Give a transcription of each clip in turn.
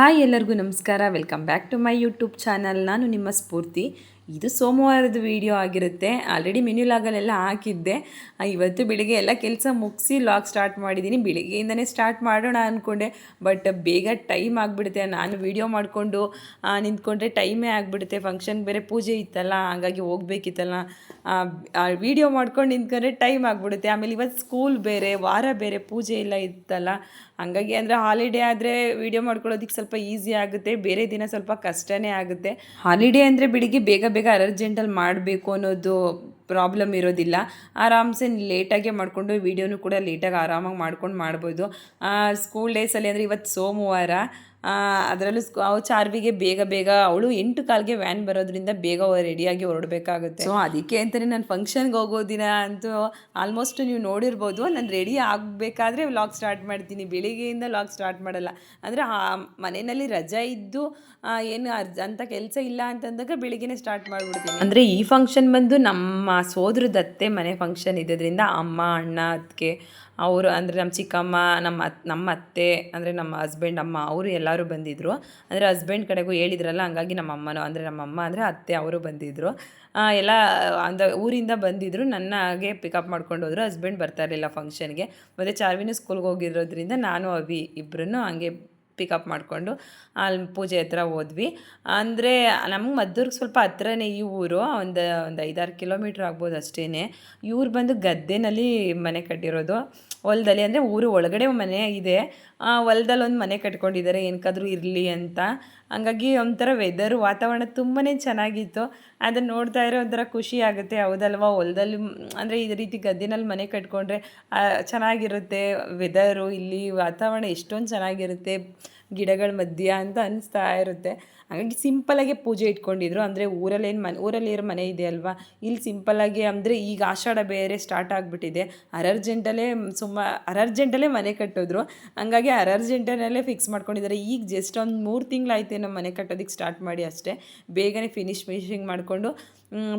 Hi ಎಲ್ಲರಿಗೂ ನಮಸ್ಕಾರ. Welcome back to my YouTube channel ನಾನು ನಿಮ್ಮ ಸ್ಫೂರ್ತಿ. ಇದು ಸೋಮವಾರದ ವಿಡಿಯೋ ಆಗಿರುತ್ತೆ. ಆಲ್ರೆಡಿ ಮೆನ್ಯೂ ಲಾಗಲೆಲ್ಲ ಹಾಕಿದ್ದೆ. ಇವತ್ತು ಬೆಳಿಗ್ಗೆ ಎಲ್ಲ ಕೆಲಸ ಮುಗಿಸಿ ಲಾಗ್ ಸ್ಟಾರ್ಟ್ ಮಾಡಿದ್ದೀನಿ ಬೆಳಿಗ್ಗೆಯಿಂದನೇ ಸ್ಟಾರ್ಟ್ ಮಾಡೋಣ ಅಂದ್ಕೊಂಡೆ ಬಟ್ ಬೇಗ ಟೈಮ್ ಆಗಿಬಿಡುತ್ತೆ. ನಾನು ವಿಡಿಯೋ ಮಾಡಿಕೊಂಡು ನಿಂತ್ಕೊಂಡ್ರೆ ಟೈಮೇ ಆಗಿಬಿಡುತ್ತೆ. ಫಂಕ್ಷನ್ ಬೇರೆ ಪೂಜೆ ಇತ್ತಲ್ಲ, ಹಾಗಾಗಿ ಹೋಗ್ಬೇಕಿತ್ತಲ್ಲ. ವಿಡಿಯೋ ಮಾಡ್ಕೊಂಡು ನಿಂತ್ಕೊಂಡ್ರೆ ಟೈಮ್ ಆಗಿಬಿಡುತ್ತೆ. ಆಮೇಲೆ ಇವತ್ತು ಸ್ಕೂಲ್ ಬೇರೆ, ವಾರ ಬೇರೆ, ಪೂಜೆ ಎಲ್ಲ ಇತ್ತಲ್ಲ. ಹಂಗಾಗಿ ಅಂದರೆ ಹಾಲಿಡೇ ಆದರೆ ವಿಡಿಯೋ ಮಾಡ್ಕೊಳ್ಳೋದಕ್ಕೆ ಸ್ವಲ್ಪ ಈಸಿ ಆಗುತ್ತೆ, ಬೇರೆ ದಿನ ಸ್ವಲ್ಪ ಕಷ್ಟನೇ ಆಗುತ್ತೆ. ಹಾಲಿಡೇ ಅಂದರೆ ಬೆಳಿಗ್ಗೆ ಬೇಗ ಬೇಗ ಅರ್ಜೆಂಟಲ್ಲಿ ಮಾಡಬೇಕು ಅನ್ನೋದು ಪ್ರಾಬ್ಲಮ್ ಇರೋದಿಲ್ಲ. ಆರಾಮ್ಸೆ ಲೇಟಾಗೆ ಮಾಡಿಕೊಂಡು ವೀಡಿಯೋನು ಕೂಡ ಲೇಟಾಗಿ ಆರಾಮಾಗಿ ಮಾಡ್ಕೊಂಡು ಮಾಡ್ಬೋದು. ಸ್ಕೂಲ್ ಡೇಸಲ್ಲಿ ಅಂದರೆ ಇವತ್ತು ಸೋಮವಾರ. ಅದರಲ್ಲೂ ಸ್ಕೂ ಅವು ಚಾರ್ವಿಗೆ ಬೇಗ ಬೇಗ ಅವಳು ಎಂಟು ಕಾಲ್ಗೆ ವ್ಯಾನ್ ಬರೋದ್ರಿಂದ ಬೇಗ ರೆಡಿಯಾಗಿ ಹೊರಡಬೇಕಾಗುತ್ತೆ. ಸೊ ಅದಕ್ಕೆ ಅಂತಲೇ ನಾನು ಫಂಕ್ಷನ್ಗೆ ಹೋಗೋ ದಿನ ಅಂತೂ ಆಲ್ಮೋಸ್ಟ್ ನೀವು ನೋಡಿರ್ಬೋದು ನಾನು ರೆಡಿ ಆಗಬೇಕಾದ್ರೆ ವ್ಲಾಗ್ ಸ್ಟಾರ್ಟ್ ಮಾಡ್ತೀನಿ ಬೆಳಿಗ್ಗೆಯಿಂದ ವ್ಲಾಗ್ ಸ್ಟಾರ್ಟ್ ಮಾಡಲ್ಲ. ಅಂದರೆ ಮನೆಯಲ್ಲಿ ರಜೆ ಇದ್ದು ಏನು ಅರ್ಜ ಅಂತ ಕೆಲಸ ಇಲ್ಲ ಅಂತಂದಾಗ ಬೆಳಿಗ್ಗೆನೇ ಸ್ಟಾರ್ಟ್ ಮಾಡಿಬಿಡ್ತೀನಿ. ಅಂದರೆ ಈ ಫಂಕ್ಷನ್ ಬಂದು ನಮ್ಮ ಸೋದರದತ್ತೆ ಮನೆ ಫಂಕ್ಷನ್ ಇದ್ದದ್ರಿಂದ ಅಮ್ಮ ಅಣ್ಣ ಅದಕ್ಕೆ ಅವರು ಅಂದರೆ ನಮ್ಮ ಚಿಕ್ಕಮ್ಮ, ನಮ್ಮ ಅತ್, ನಮ್ಮ ಅತ್ತೆ, ಅಂದರೆ ನಮ್ಮ ಹಸ್ಬೆಂಡ್ ಅಮ್ಮ, ಅವರು ಎಲ್ಲರೂ ಬಂದಿದ್ದರು ಅಂದರೆ ಹಸ್ಬೆಂಡ್ ಕಡೆಗೂ ಹೇಳಿದ್ರಲ್ಲ, ಹಂಗಾಗಿ ನಮ್ಮ ಅಮ್ಮನೋ, ಅಂದರೆ ನಮ್ಮ ಅಮ್ಮ ಅಂದರೆ ಅತ್ತೆ, ಅವರು ಬಂದಿದ್ದರು ಎಲ್ಲ ಅಂದ ಊರಿಂದ ಬಂದಿದ್ದರು ನನ್ನ ಹಾಗೆ ಪಿಕಪ್ ಮಾಡ್ಕೊಂಡು ಹೋದರು. ಹಸ್ಬೆಂಡ್ ಬರ್ತಾ ಇರಲಿಲ್ಲ ಫಂಕ್ಷನ್ಗೆ ಮತ್ತು ಚಾರ್ವಿನೂ ಸ್ಕೂಲ್ಗೆ ಹೋಗಿರೋದ್ರಿಂದ ನಾನು, ಅವಿ ಇಬ್ಬರೂ ಹಂಗೆ ಪಿಕಪ್ ಮಾಡಿಕೊಂಡು ಅಲ್ಲಿ ಪೂಜೆ ಹತ್ರ ಹೋದ್ವಿ. ಅಂದರೆ ನಮ್ಗೆ ಮದ್ದೂರ್ಗೆ ಸ್ವಲ್ಪ ಹತ್ರನೇ ಈ ಊರು, ಒಂದು ಒಂದು ಐದಾರು ಕಿಲೋಮೀಟ್ರ್ ಆಗ್ಬೋದು ಅಷ್ಟೇ ಇವ್ರು ಬಂದು ಗದ್ದೆನಲ್ಲಿ ಮನೆ ಕಟ್ಟಿರೋದು. ಹೊಲದಲ್ಲಿ ಅಂದರೆ ಊರು ಒಳಗಡೆ ಮನೆ ಇದೆ. ಹೊಲದಲ್ಲಿ ಒಂದು ಮನೆ ಕಟ್ಕೊಂಡಿದ್ದಾರೆ ಏನಕ್ಕಾದ್ರೂ ಇರಲಿ ಅಂತ. ಹಂಗಾಗಿ ಒಂಥರ ವೆದರು ವಾತಾವರಣ ತುಂಬಾ ಚೆನ್ನಾಗಿತ್ತು. ಅದನ್ನು ನೋಡ್ತಾ ಇರೋ ಒಂಥರ ಖುಷಿ ಆಗುತ್ತೆ. ಹೌದಲ್ವಾ? ಹೊಲದಲ್ಲಿ ಅಂದರೆ ಈ ರೀತಿ ಗದ್ದಿನಲ್ಲಿ ಮನೆ ಕಟ್ಕೊಂಡ್ರೆ ಚೆನ್ನಾಗಿರುತ್ತೆ ವೆದರು ಇಲ್ಲಿ ವಾತಾವರಣ ಎಷ್ಟೊಂದು ಚೆನ್ನಾಗಿರುತ್ತೆ. ಗಿಡಗಳ ಮಧ್ಯ ಅಂತ ಅನಿಸ್ತಾ ಇರುತ್ತೆ. ಹಾಗಾಗಿ ಸಿಂಪಲಾಗೆ ಪೂಜೆ ಇಟ್ಕೊಂಡಿದ್ರು. ಅಂದರೆ ಊರಲ್ಲೇನು ಮನೆ, ಊರಲ್ಲಿ ಇರೋ ಮನೆ ಇದೆ ಅಲ್ವಾ? ಇಲ್ಲಿ ಸಿಂಪಲಾಗಿ ಅಂದರೆ ಈಗ ಆಷಾಢ ಬೇರೆ ಸ್ಟಾರ್ಟ್ ಆಗಿಬಿಟ್ಟಿದೆ. ಅರ್ಜೆಂಟಲ್ಲೇ ಸುಮ್ಮ ಅರರ್ಜೆಂಟಲ್ಲೇ ಮನೆ ಕಟ್ಟಿದ್ರು. ಹಂಗಾಗಿ ಅರ್ಜೆಂಟಲ್ಲೇ ಫಿಕ್ಸ್ ಮಾಡ್ಕೊಂಡಿದ್ದಾರೆ. ಈಗ ಜಸ್ಟ್ ಒಂದು ಮೂರು ತಿಂಗಳಾಯ್ತೇನೋ ಮನೆ ಕಟ್ಟೋದಕ್ಕೆ ಸ್ಟಾರ್ಟ್ ಮಾಡಿ ಅಷ್ಟೇ. ಬೇಗನೆ ಫಿನಿಶ್ ಫಿನಿಶಿಂಗ್ ಮಾಡಿಕೊಂಡು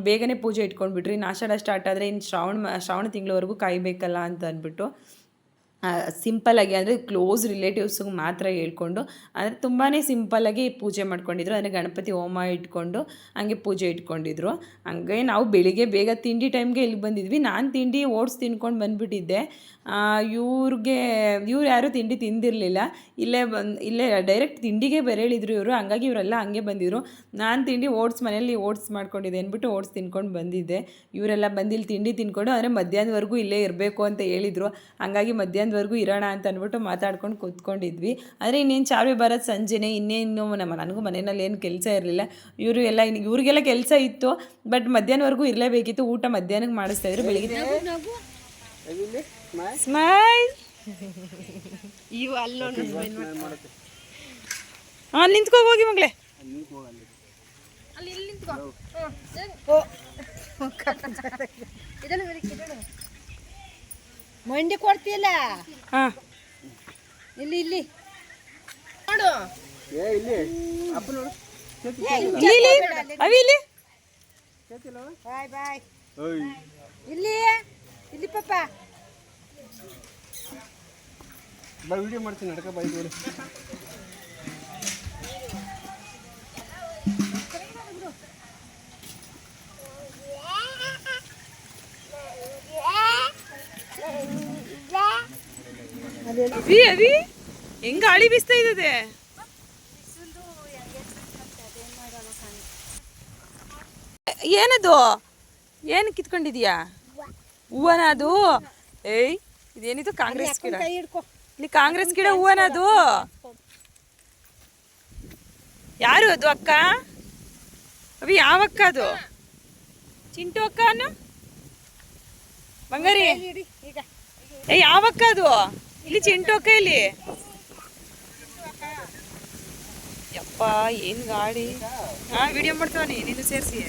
ಬೇಗನೆ ಪೂಜೆ ಇಟ್ಕೊಂಡ್ಬಿಟ್ರಿ. ಇನ್ನು ಆಷಾಢ ಸ್ಟಾರ್ಟ್ ಆದರೆ ಇನ್ನು ಶ್ರಾವಣ ಶ್ರಾವಣ ತಿಂಗಳವರೆಗೂ ಕಾಯಬೇಕಲ್ಲ ಅಂತ ಅಂದ್ಬಿಟ್ಟು. ಸಿಂಪಲ್ಲಾಗಿ ಅಂದರೆ ಕ್ಲೋಸ್ ರಿಲೇಟಿವ್ಸ್ಗೆ ಮಾತ್ರ ಹೇಳ್ಕೊಂಡು, ಅಂದರೆ ತುಂಬಾ ಸಿಂಪಲ್ಲಾಗಿ ಪೂಜೆ ಮಾಡ್ಕೊಂಡಿದ್ರು. ಅಂದರೆ ಗಣಪತಿ ಹೋಮ ಇಟ್ಕೊಂಡು, ಹಂಗೆ ಪೂಜೆ ಇಟ್ಕೊಂಡಿದ್ರು. ಹಂಗೆ ನಾವು ಬೆಳಿಗ್ಗೆ ಬೇಗ ತಿಂಡಿ ಟೈಮ್ಗೆ ಇಲ್ಲಿ ಬಂದಿದ್ವಿ. ನಾನು ತಿಂಡಿ ಓಟ್ಸ್ ತಿನ್ಕೊಂಡು ಬಂದುಬಿಟ್ಟಿದ್ದೆ. ಇವ್ರಿಗೆ, ಇವ್ರು ಯಾರೂ ತಿಂಡಿ ತಿಂದಿರಲಿಲ್ಲ. ಇಲ್ಲೇ ಬಂದು, ಇಲ್ಲೇ ಡೈರೆಕ್ಟ್ ತಿಂಡಿಗೆ ಬೆರೆಳಿದ್ರು ಇವರು. ಹಂಗಾಗಿ ಇವರೆಲ್ಲ ಹಂಗೆ ಬಂದಿದ್ರು. ನಾನು ತಿಂಡಿ ಓಟ್ಸ್ ಮನೇಲಿ ಓಟ್ಸ್ ಮಾಡ್ಕೊಂಡಿದ್ದೆ ಅಂದ್ಬಿಟ್ಟು ಓಟ್ಸ್ ತಿನ್ಕೊಂಡು ಬಂದಿದ್ದೆ. ಇವರೆಲ್ಲ ಬಂದಿಲ್ಲಿ ತಿಂಡಿ ತಿನ್ಕೊಂಡು, ಅಂದರೆ ಮಧ್ಯಾಹ್ನವರೆಗೂ ಇಲ್ಲೇ ಇರಬೇಕು ಅಂತ ಹೇಳಿದರು. ಹಂಗಾಗಿ ಮಧ್ಯಾಹ್ನದವರೆಗೂ ಇರೋಣ ಅಂತ ಅಂದ್ಬಿಟ್ಟು ಮಾತಾಡ್ಕೊಂಡು ಕೂತ್ಕೊಂಡಿದ್ವಿ. ಆದರೆ ಇನ್ನೇನು ಚಾವಿ ಬರೋದು ಸಂಜೆನೆ ಇನ್ನೇನು ನಮ್ಮ ನನಗೂ ಮನೆಯಲ್ಲಿ ಏನು ಕೆಲಸ ಇರಲಿಲ್ಲ. ಇವರು ಎಲ್ಲ ಇನ್ನು ಇವ್ರಿಗೆಲ್ಲ ಕೆಲಸ ಇತ್ತು ಬಟ್ ಮಧ್ಯಾಹ್ನವರೆಗೂ ಇರಲೇಬೇಕಿತ್ತು. ಊಟ ಮಧ್ಯಾಹ್ನಕ್ಕೆ ಮಾಡಿಸ್ತಾ ಇದ್ರು ಬೆಳಿಗ್ಗೆ ಸ್ಮೈಲ್? ಇವು ಅಲ್ಲಿ ಹಾಂ ನಿಂತ್ಕೋ ಹೋಗಿ ಮಗಳೇ. ಅಲ್ಲಿ. ಇಲ್ಲಿ ನಿಂತ್ಕೋ. ಮಂಡಿ ಕೊಡ್ತಿಲ್ಲ ಹಾಂ. ಇಲ್ಲಿ ಇಲ್ಲಿ. ನೋಡು. ಇಲ್ಲಿ. ಇಲ್ಲಿ ಅವಿ ಇಲ್ಲಿ. ಬಾಯ್ ಬಾಯ್. ಇಲ್ಲಿ ಇಲ್ಲಿ ಪಾಪ ಬಾ ವಿಡಿಯೋ ಮಾಡ್ತೀನಿ ನಡ್ಕ ಬಾಯ್ ಇದು ಅವಿ ಅವಿ ಹೆಂಗ್ ಗಾಳಿ ಬೀಸ್ತಾ ಇದ್ದದೆ ಏನದು? ಏನು ಕಿತ್ಕೊಂಡಿದ್ಯಾ? ಹೂವನ ಅದು ಏಯ್ ಇದೇನಿದು ಕಾಂಗ್ರೆಸ್ ಗಿಡ? ಇಲ್ಲಿ ಕಾಂಗ್ರೆಸ್ ಗಿಡ ಹೂವನ ಅದು ಯಾರು ಅದು ಅಕ್ಕ? ಅವಿ ಯಾವ ಅಕ್ಕ ಅದು? ಚಿಂಟು ಅಕ್ಕ ಅನ್ನು ಬಂಗಾರಿ ಏ ಯಾವ ಅಕ್ಕ ಅದು? ಇಲ್ಲಿ ಚಿಂಟು ಅಕ್ಕ ಇಲ್ಲಿ. ಯಪ್ಪ ಏನ್ ಗಾಡಿ? ಹಾ ವಿಡಿಯೋ ಮಾಡ್ತಾವನಿ ನೀನು ಸೇರಿಸಿ.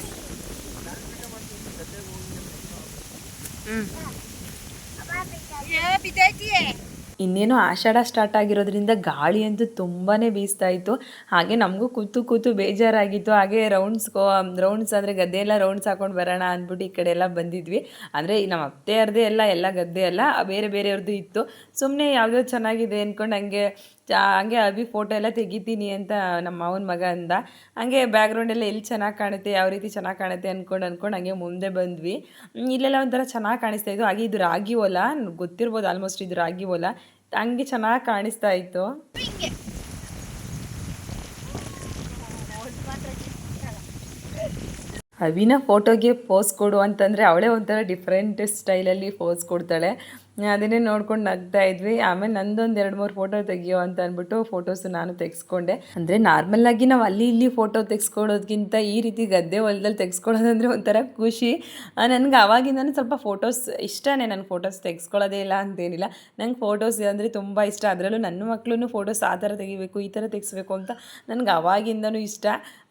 ಹ್ಮ್. ಬಿದ್ದೈತಿ. ಇನ್ನೇನು ಆಷಾಢ ಸ್ಟಾರ್ಟ್ ಆಗಿರೋದ್ರಿಂದ ಗಾಳಿ ಅಂತೂ ತುಂಬಾ ಬೀಸ್ತಾ ಇತ್ತು. ಹಾಗೆ ನಮಗೂ ಕೂತು ಕೂತು ಬೇಜಾರಾಗಿತ್ತು. ಹಾಗೆ ರೌಂಡ್ಸ್ಗೋ ರೌಂಡ್ಸ್ ಅಂದರೆ ಗದ್ದೆ ಎಲ್ಲ ರೌಂಡ್ಸ್ ಹಾಕೊಂಡು ಬರೋಣ ಅಂದ್ಬಿಟ್ಟು ಈ ಕಡೆ ಎಲ್ಲ ಬಂದಿದ್ವಿ. ಅಂದರೆ ನಮ್ಮ ಅತ್ತೆಯವ್ರದ್ದೇ ಎಲ್ಲ ಎಲ್ಲ ಗದ್ದೆ ಎಲ್ಲ ಬೇರೆ ಬೇರೆಯವ್ರದ್ದು ಇತ್ತು. ಸುಮ್ಮನೆ ಯಾವುದೋ ಚೆನ್ನಾಗಿದೆ ಅಂದ್ಕೊಂಡು ಹಂಗೆ ಹಂಗೆ ಅಭಿ ಫೋಟೋ ಎಲ್ಲ ತೆಗಿತೀನಿ ಅಂತ ನಮ್ಮ ಮಾವನ ಮಗ ಅಂದ. ಹಂಗೆ ಬ್ಯಾಕ್ಗ್ರೌಂಡೆಲ್ಲ ಎಲ್ಲಿ ಚೆನ್ನಾಗಿ ಕಾಣುತ್ತೆ, ಯಾವ ರೀತಿ ಚೆನ್ನಾಗಿ ಕಾಣುತ್ತೆ ಅಂದ್ಕೊಂಡು ಅಂದ್ಕೊಂಡು ಹಂಗೆ ಮುಂದೆ ಬಂದ್ವಿ. ಇಲ್ಲೆಲ್ಲ ಒಂಥರ ಚೆನ್ನಾಗಿ ಕಾಣಿಸ್ತಾ ಇತ್ತು. ಹಾಗೆ ಇದು ರಾಗಿ ಹೊಲ, ಗೊತ್ತಿರ್ಬೋದು ಆಲ್ಮೋಸ್ಟ್ ಇದು ರಾಗಿ ಹೊಲ. ಹಂಗೆ ಚೆನ್ನಾಗಿ ಕಾಣಿಸ್ತಾ ಇತ್ತು. ಅವಿನ ಫೋಟೋಗೆ ಪೋಸ್ ಕೊಡು ಅಂತಂದರೆ ಅವಳೇ ಒಂಥರ ಡಿಫ್ರೆಂಟ್ ಸ್ಟೈಲಲ್ಲಿ ಪೋಸ್ ಕೊಡ್ತಾಳೆ. ಅದನ್ನೇ ನೋಡ್ಕೊಂಡು ನಗ್ತಾ ಇದ್ವಿ. ಆಮೇಲೆ ನಂದೊಂದು ಎರಡು ಮೂರು ಫೋಟೋ ತೆಗಿಯೋ ಅಂತ ಅಂದ್ಬಿಟ್ಟು ಫೋಟೋಸ್ ನಾನು ತೆಗೆಸ್ಕೊಂಡೆ. ಅಂದರೆ ನಾರ್ಮಲಾಗಿ ನಾವು ಅಲ್ಲಿ ಇಲ್ಲಿ ಫೋಟೋ ತೆಗೆಸ್ಕೊಳ್ಳೋದ್ಕಿಂತ ಈ ರೀತಿ ಗದ್ದೆ ಹೊಲದಲ್ಲಿ ತೆಗೆಸ್ಕೊಳ್ಳೋದಂದ್ರೆ ಒಂಥರ ಖುಷಿ. ನನಗೆ ಅವಾಗಿಂದನೂ ಸ್ವಲ್ಪ ಫೋಟೋಸ್ ಇಷ್ಟನೇ ನಾನು ಫೋಟೋಸ್ ತೆಗೆಸ್ಕೊಳ್ಳೋದೇ ಇಲ್ಲ ಅಂತೇನಿಲ್ಲ. ನಂಗೆ ಫೋಟೋಸ್ ಅಂದರೆ ತುಂಬ ಇಷ್ಟ. ಅದರಲ್ಲೂ ನನ್ನ ಮಕ್ಕಳು ಫೋಟೋಸ್ ಆ ಥರ ತೆಗಿಬೇಕು, ಈ ಥರ ತೆಗೆಸ್ಬೇಕು ಅಂತ ನನಗೆ ಅವಾಗಿಂದನೂ ಇಷ್ಟ.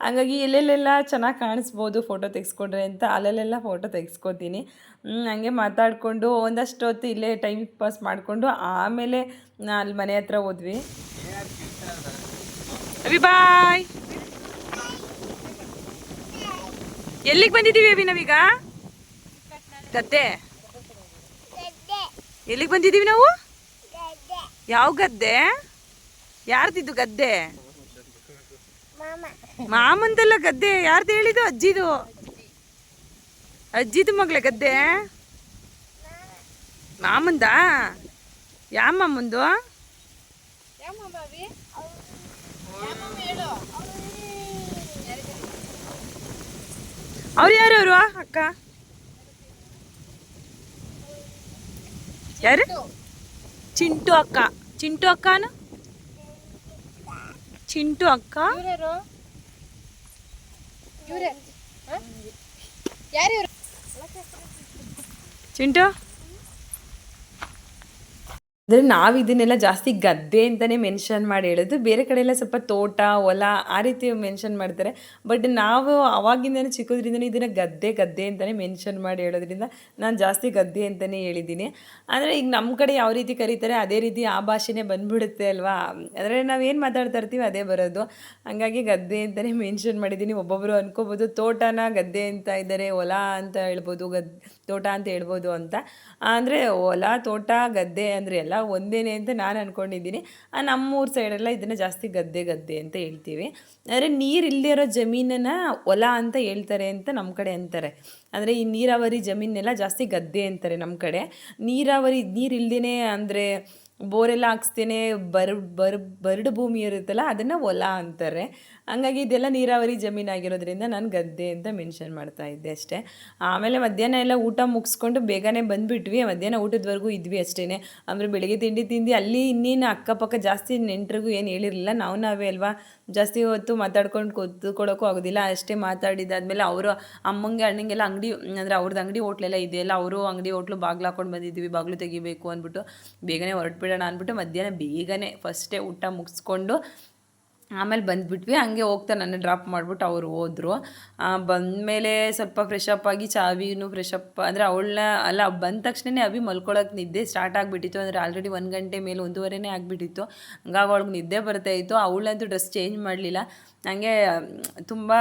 ಹಾಗಾಗಿ ಎಲ್ಲೆಲ್ಲೆಲ್ಲ ಚೆನ್ನಾಗಿ ಕಾಣಿಸ್ಬೋದು ಫೋಟೋ ತೆಗೆಸ್ಕೊಂಡ್ರೆ ಅಂತ ಅಲ್ಲೆಲ್ಲ ಫೋಟೋ ತೆಗೆಸ್ಕೊತೀನಿ. ಹಂಗೆ ಮಾತಾಡಿಕೊಂಡು ಒಂದಷ್ಟು ಹೊತ್ತು ಇಲ್ಲೇ ಟೈಮ್ ಪಾಸ್ ಮಾಡಿಕೊಂಡು ಆಮೇಲೆ ಅಲ್ಲಿ ಮನೆ ಹತ್ರ ಹೋದ್ವಿ. ಅಭಿ ಬಾಯ್ ಎಲ್ಲಿಗೆ ಬಂದಿದ್ದೀವಿ ಅಭಿ ನಾವೀಗ? ಗದ್ದೆ. ಎಲ್ಲಿಗೆ ಬಂದಿದ್ದೀವಿ ನಾವು? ಯಾವ ಗದ್ದೆ? ಯಾರ್ದಿದ್ದು ಗದ್ದೆ? ಮಾಮಂದಲ್ಲ ಗದ್ದೆ, ಯಾರ್ದು ಹೇಳಿದ್ದು? ಅಜ್ಜಿದು. ಅಜ್ಜಿದು ಮಗಳ ಗದ್ದೆ. ಮಾಮಂದ? ಯಾವ ಮಾಮಂದು? ಅವ್ರು ಯಾರು ಅವರು ಅಕ್ಕ? ಯಾರು? ಚಿಂಟು. ಅಕ್ಕ. ಚಿಂಟು ಅಕ್ಕನ? ಚಿಂಟು ಅಕ್ಕ? ಚಿಂಟು? ಅಂದರೆ ನಾವು ಇದನ್ನೆಲ್ಲ ಜಾಸ್ತಿ ಗದ್ದೆ ಅಂತಲೇ ಮೆನ್ಷನ್ ಮಾಡಿ ಹೇಳೋದು. ಬೇರೆ ಕಡೆ ಎಲ್ಲ ಸ್ವಲ್ಪ ತೋಟ, ಹೊಲ ಆ ರೀತಿ ಮೆನ್ಷನ್ ಮಾಡ್ತಾರೆ. ಬಟ್ ನಾವು ಅವಾಗಿಂದನೇ ಚಿಕ್ಕದ್ರಿಂದನೇ ಇದನ್ನು ಗದ್ದೆ ಗದ್ದೆ ಅಂತಲೇ ಮೆನ್ಷನ್ ಮಾಡಿ ಹೇಳೋದ್ರಿಂದ ನಾನು ಜಾಸ್ತಿ ಗದ್ದೆ ಅಂತಲೇ ಹೇಳಿದ್ದೀನಿ. ಅಂದರೆ ಈಗ ನಮ್ಮ ಕಡೆ ಯಾವ ರೀತಿ ಕರೀತಾರೆ ಅದೇ ರೀತಿ ಆ ಭಾಷೆನೇ ಬಂದ್ಬಿಡುತ್ತೆ ಅಲ್ವಾ? ಅಂದರೆ ನಾವೇನು ಮಾತಾಡ್ತಾ ಇರ್ತೀವಿ ಅದೇ ಬರೋದು. ಹಾಗಾಗಿ ಗದ್ದೆ ಅಂತಲೇ ಮೆನ್ಷನ್ ಮಾಡಿದ್ದೀನಿ. ಒಬ್ಬೊಬ್ಬರು ಅನ್ಕೋಬೋದು, ತೋಟನ ಗದ್ದೆ ಅಂತ ಇದ್ದಾರೆ, ಹೊಲ ಅಂತ ಹೇಳ್ಬೋದು, ಗದ್ ತೋಟ ಅಂತ ಹೇಳ್ಬೋದು ಅಂತ. ಅಂದರೆ ಹೊಲ ತೋಟ, ಗದ್ದೆ ಅಂದರೆ ಎಲ್ಲ ಒಂದೇನೆ ಅಂತ ನಾನು ಅಂದ್ಕೊಂಡಿದ್ದೀನಿ ನಮ್ಮೂರ ಸೈಡೆಲ್ಲ ಇದನ್ನು ಜಾಸ್ತಿ ಗದ್ದೆ ಗದ್ದೆ ಅಂತ ಹೇಳ್ತೀವಿ. ಅಂದರೆ ನೀರು ಇಲ್ಲದೇ ಇರೋ ಜಮೀನನ್ನು ಹೊಲ ಅಂತ ಹೇಳ್ತಾರೆ ಅಂತ ನಮ್ಮ ಕಡೆ ಅಂತಾರೆ. ಅಂದರೆ ಈ ನೀರಾವರಿ ಜಮೀನೆಲ್ಲ ಜಾಸ್ತಿ ಗದ್ದೆ ಅಂತಾರೆ ನಮ್ಮ ಕಡೆ. ನೀರಾವರಿ, ನೀರು ಅಂದರೆ ಬೋರೆಲ್ಲ ಹಾಕ್ಸ್ತೇನೆ ಬರ್ ಬರ್, ಬರಡು ಭೂಮಿ ಇರುತ್ತಲ್ಲ, ಅದನ್ನು ಹೊಲ ಅಂತಾರೆ. ಹಂಗಾಗಿ ಇದೆಲ್ಲ ನೀರಾವರಿ ಜಮೀನಾಗಿರೋದ್ರಿಂದ ನಾನು ಗದ್ದೆ ಅಂತ ಮೆನ್ಷನ್ ಮಾಡ್ತಾ ಇದ್ದೆ ಅಷ್ಟೇ. ಆಮೇಲೆ ಮಧ್ಯಾಹ್ನ ಎಲ್ಲ ಊಟ ಮುಗಿಸ್ಕೊಂಡು ಬೇಗನೆ ಬಂದುಬಿಟ್ವಿ. ಮಧ್ಯಾಹ್ನ ಊಟದವರೆಗೂ ಇದ್ವಿ ಅಷ್ಟೇ ಅಂದರೆ ಬೆಳಗ್ಗೆ ತಿಂಡಿ ತಿಂದು ಅಲ್ಲಿ ಇನ್ನೇನು ಅಕ್ಕಪಕ್ಕ ಜಾಸ್ತಿ ನೆಂಟರಿಗೂ ಏನು ಹೇಳಿರಲಿಲ್ಲ. ನಾವು ನಾವೇ ಅಲ್ವಾ ಜಾಸ್ತಿ ಹೊತ್ತು ಮಾತಾಡ್ಕೊಂಡು ಕೂತ್ಕೊಳ್ಳೋಕ್ಕೂ ಆಗೋದಿಲ್ಲ. ಅಷ್ಟೇ ಮಾತಾಡಿದಾದ್ಮೇಲೆ ಅವರು ಅಮ್ಮಂಗೆ ಅಣ್ಣಂಗೆಲ್ಲ ಅಂಗಡಿ ಅಂದರೆ ಅವ್ರದ್ದು ಅಂಗಡಿ ಹೋಟ್ಲೆಲ್ಲ ಇದೆಯಲ್ಲ, ಅವರು ಅಂಗಡಿ ಹೋಟ್ಲು ಬಾಗ್ಲು ಹಾಕೊಂಡು ಬಂದಿದ್ದೀವಿ ಬಾಗಿಲು ತೆಗಿಬೇಕು ಅಂದ್ಬಿಟ್ಟು ಬೇಗನೆ ಹೊರಟ್ಬಿಡೋಣ ಅಂದ್ಬಿಟ್ಟು ಮಧ್ಯಾಹ್ನ ಬೇಗನೆ ಫಸ್ಟೇ ಊಟ ಮುಗಿಸ್ಕೊಂಡು ಆಮೇಲೆ ಬಂದುಬಿಟ್ವಿ. ಹಂಗೆ ಹೋಗ್ತಾ ನನ್ನ ಡ್ರಾಪ್ ಮಾಡಿಬಿಟ್ಟು ಅವರು ಹೋದರು. ಬಂದಮೇಲೆ ಸ್ವಲ್ಪ ಫ್ರೆಶ್ ಅಪ್ ಆಗಿ ಚಾವಿನೂ ಅಪ್ ಅಂದರೆ ಅವಳನ್ನ, ಅಲ್ಲ ಬಂದ ತಕ್ಷಣನೇ ಅಭಿ ಮಲ್ಕೊಳ್ಳೋಕೆ ನಿದ್ದೆ ಸ್ಟಾರ್ಟ್ ಆಗಿಬಿಟ್ಟಿತ್ತು. ಅಂದರೆ ಆಲ್ರೆಡಿ ಒಂದು ಗಂಟೆ ಮೇಲೆ ಒಂದೂವರೆನೇ ಆಗಿಬಿಟ್ಟಿತ್ತು. ಹಂಗಾಗಿ ಅವಳಿಗೆ ನಿದ್ದೆ ಬರ್ತಾಯಿತ್ತು ಅವಳಂತೂ ಡ್ರೆಸ್ ಚೇಂಜ್ ಮಾಡಲಿಲ್ಲ. ಹಂಗೆ ತುಂಬ